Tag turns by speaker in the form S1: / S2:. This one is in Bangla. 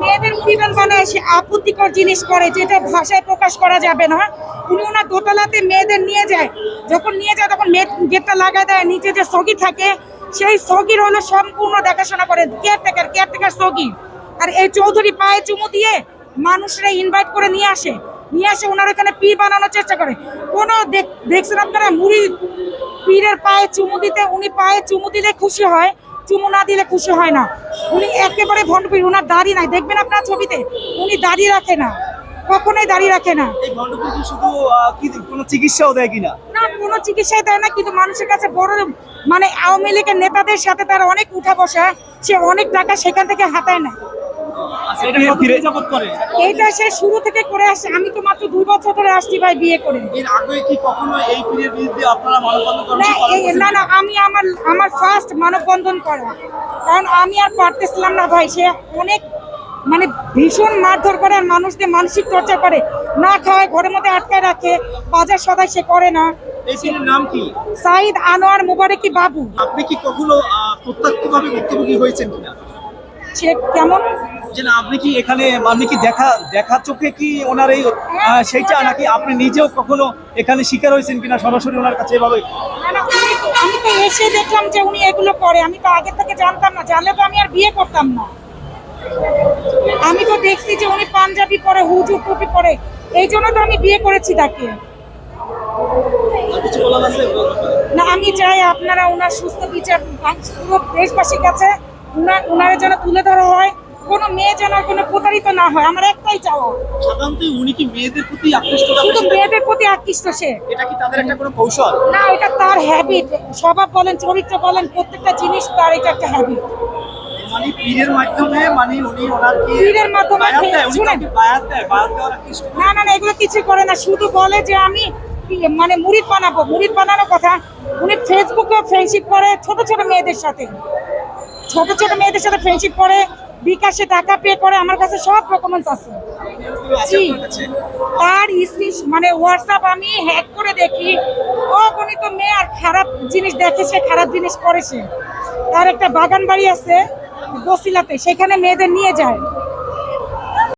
S1: মেয়েদের বানায় সে আপত্তিকর জিনিস করে যেটা ভাষায় প্রকাশ করা যাবে না। উনি ওনার দোতলাতে মেয়েদের নিয়ে যায়। যখন নিয়ে যায়, তখন মেয়ে গেটটা লাগায় দেয়, নিচে যে সগি থাকে, সেই সগির হলো সম্পূর্ণ দেখাশোনা করে কেয়ারটেকার কেয়ারটেকার সগি। আর এই চৌধুরী পায়ে চুমু দিয়ে মানুষরা ইনভাইট করে নিয়ে আসে। নিয়ে আসে, ওনার এখানে পীর বানানোর চেষ্টা করে। কোনো দেখ- দেখছেন আপনারা? মুড়ি পীরের পায়ে চুমু দিতে, উনি পায়ে চুমু দিলে খুশি হয়। চুমু না দিলে খুশি হয় না। উনি একেবারে ভণ্ডপীর উনার দাড়ি নাই। দেখবেন আপনার ছবিতে উনি দাড়ি রাখে না। কখনোই দাঁড়িয়ে রাখে না।
S2: কোনো চিকিৎসাও দেয় কিনা?
S1: না কোনো চিকিৎসাই দেয় না কিন্তু মানুষের কাছে বড় মানে আওয়ামী লীগের নেতাদের সাথে তার অনেক উঠা বসা সে অনেক টাকা সেখান থেকে হাতায় না
S2: আচ্ছা, এটা
S1: এইটা সে শুরু থেকে করে আসছে আমি তো মাত্র দুই বছর ধরে আসছি ভাই বিয়ে করে। না না আমি আমার আমার ফার্স্ট মানববন্ধন করা। কারণ আমি আর পারতেছিলাম না ভাই। সে অনেক মানে ভীষণ মারধর করে আর মানুষদের মানসিক চর্চা করে। না খায় ঘরের মধ্যে আটকায় রাখে বাজার সদাই সে করে না।
S2: নাম কি?
S1: সাইদ আনোয়ার মুবারকি বাবু।
S2: আপনি কি কখনো প্রত্যক্ষভাবে ভুক্তভোগী হয়েছেন কিনা?
S1: সে কেমন?
S2: যে না আপনি কি এখানে আপনি কি দেখা দেখা চোখে কি ওনার এই সেইটা নাকি আপনি নিজেও কখনো এখানে শিকার হয়েছেন কিনা? সরাসরি ওনার কাছে এভাবে?
S1: আমি তো এসে দেখলাম যে উনি এগুলো করে। আমি তো আগে থেকে জানতাম না। জানলে তো আমি আর বিয়ে করতাম না। আমি তো দেখছি যে উনি পাঞ্জাবি পরে হুজুর টুপি পরে। এই জন্য তো আমি বিয়ে করেছি তাকে। না আমি চাই আপনারা ওনার সুস্থ বিচার পুরো দেশবাসীর কাছে উনার যেন তুলে ধরা হয় কোনো মেয়ে যেন কোনো প্রতারিত না হয় আমার একটাই চাও
S2: সাধারণত উনি কি মেয়েদের প্রতি আকৃষ্টতা
S1: শুধু মেয়েদের প্রতি আকৃষ্ট সে।
S2: এটা কি তাদের একটা কোনো কৌশল?
S1: না এটা তার হ্যাবিট স্বভাব বলেন চরিত্র বলেন প্রত্যেকটা জিনিস তার এটা একটা হ্যাবিট
S2: মানে পীরের মাধ্যমে মানে উনি ওনার কি
S1: পীরের মাধ্যমে
S2: বায়াত দেয়? উনি
S1: শুনেন।
S2: বায়াত দেয়? বায়াত দেওয়ার কি
S1: না না না এগুলো কিছু করে না। শুধু বলে যে আমি মানে মুড়িদ বানাবো। মুড়িদ বানানোর কথা উনি ফেসবুকে ফ্রেন্ডশিপ করে ছোট ছোট মেয়েদের সাথে। ছোট ছোট মেয়েদের সাথে ফ্রেন্ডশিপ করে বিকাশে টাকা পে করে আমার কাছে সব ডকুমেন্টস আছে। জি। তার স্ক্রিন মানে হোয়াটসঅ্যাপ আমি হ্যাক করে দেখি অগণিত মেয়ে আর খারাপ জিনিস দেখে সে খারাপ জিনিস করে সে। তার একটা বাগান বাড়ি আছে বসিলাতে সেখানে মেয়েদের নিয়ে যায়।